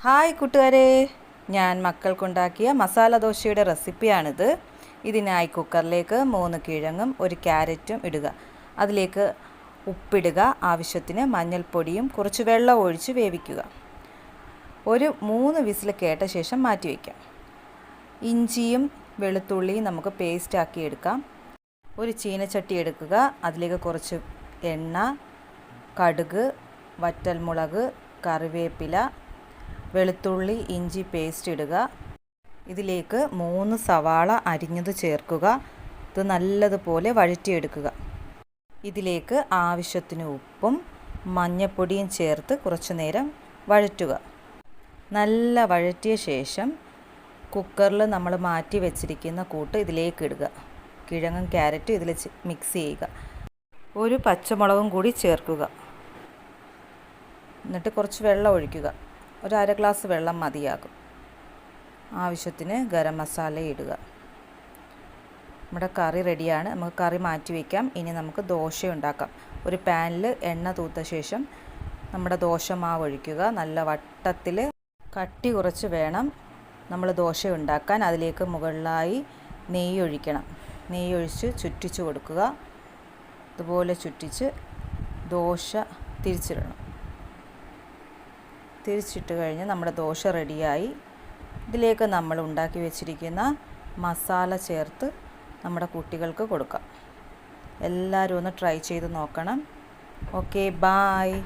Hi കൂട്ടുകാരെ. ഞാൻ മക്കൾക്കുണ്ടാക്കിയ മസാല ദോശയുടെ റെസിപ്പിയാണിത്. ഇതിനായി കുക്കറിലേക്ക് മൂന്ന് കിഴങ്ങും ഒരു ക്യാരറ്റും ഇടുക. അതിലേക്ക് ഉപ്പിടുക ആവശ്യത്തിന് മഞ്ഞൾപ്പൊടിയും കുറച്ച് വെള്ളം ഒഴിച്ച് വേവിക്കുക. ഒരു മൂന്ന് വിസിൽ കേട്ട ശേഷം മാറ്റി വയ്ക്കാം. ഇഞ്ചിയും വെളുത്തുള്ളിയും നമുക്ക് പേസ്റ്റാക്കി എടുക്കാം. ഒരു ചീനച്ചട്ടി എടുക്കുക. അതിലേക്ക് കുറച്ച് എണ്ണ കടുക് വറ്റൽമുളക് കറിവേപ്പില വെളുത്തുള്ളി ഇഞ്ചി പേസ്റ്റ് ഇടുക. ഇതിലേക്ക് മൂന്ന് സവാള അരിഞ്ഞത് ചേർക്കുക. ഇത് നല്ലതുപോലെ വഴറ്റിയെടുക്കുക. ഇതിലേക്ക് ആവശ്യത്തിന് ഉപ്പും മഞ്ഞപ്പൊടിയും ചേർത്ത് കുറച്ചു നേരം വഴറ്റുക. നല്ല വഴറ്റിയ ശേഷം കുക്കറിൽ നമ്മൾ മാറ്റി വെച്ചിരിക്കുന്ന കൂട്ട് ഇതിലേക്ക് ഇടുക. കിഴങ്ങും ക്യാരറ്റും ഇതിൽ മിക്സ് ചെയ്യുക. ഒരു പച്ചമുളകും കൂടി ചേർക്കുക. എന്നിട്ട് കുറച്ച് വെള്ളം ഒഴിക്കുക. ഒരു അര ഗ്ലാസ് വെള്ളം മതിയാകും. ആവശ്യത്തിന് ഗരം മസാല ഇടുക. നമ്മുടെ കറി റെഡിയാണ്. നമുക്ക് കറി മാറ്റി വയ്ക്കാം ഇനി നമുക്ക് ദോശ ഉണ്ടാക്കാം. ഒരു പാനിൽ എണ്ണ തൂത്ത ശേഷം നമ്മുടെ ദോശ മാവ് ഒഴിക്കുക. നല്ല വട്ടത്തിൽ കട്ടി കുറച്ച് വേണം നമ്മൾ ദോശ ഉണ്ടാക്കാൻ. അതിലേക്ക് മുകളിലായി നെയ്യ് ഒഴിക്കണം. നെയ്യ് ഒഴിച്ച് ചുറ്റിച്ച് കൊടുക്കുക. ഇതുപോലെ ചുറ്റിച്ച് ദോശ തിരിച്ചിടണം. തിരിച്ചിട്ട് കഴിഞ്ഞ് നമ്മുടെ ദോശ റെഡിയായി. ഇതിലേക്ക് നമ്മൾ ഉണ്ടാക്കി വെച്ചിരിക്കുന്ന മസാല ചേർത്ത് നമ്മുടെ കുട്ടികൾക്ക് കൊടുക്കാം. എല്ലാവരും ഒന്ന് ട്രൈ ചെയ്ത് നോക്കണം. Okay bye.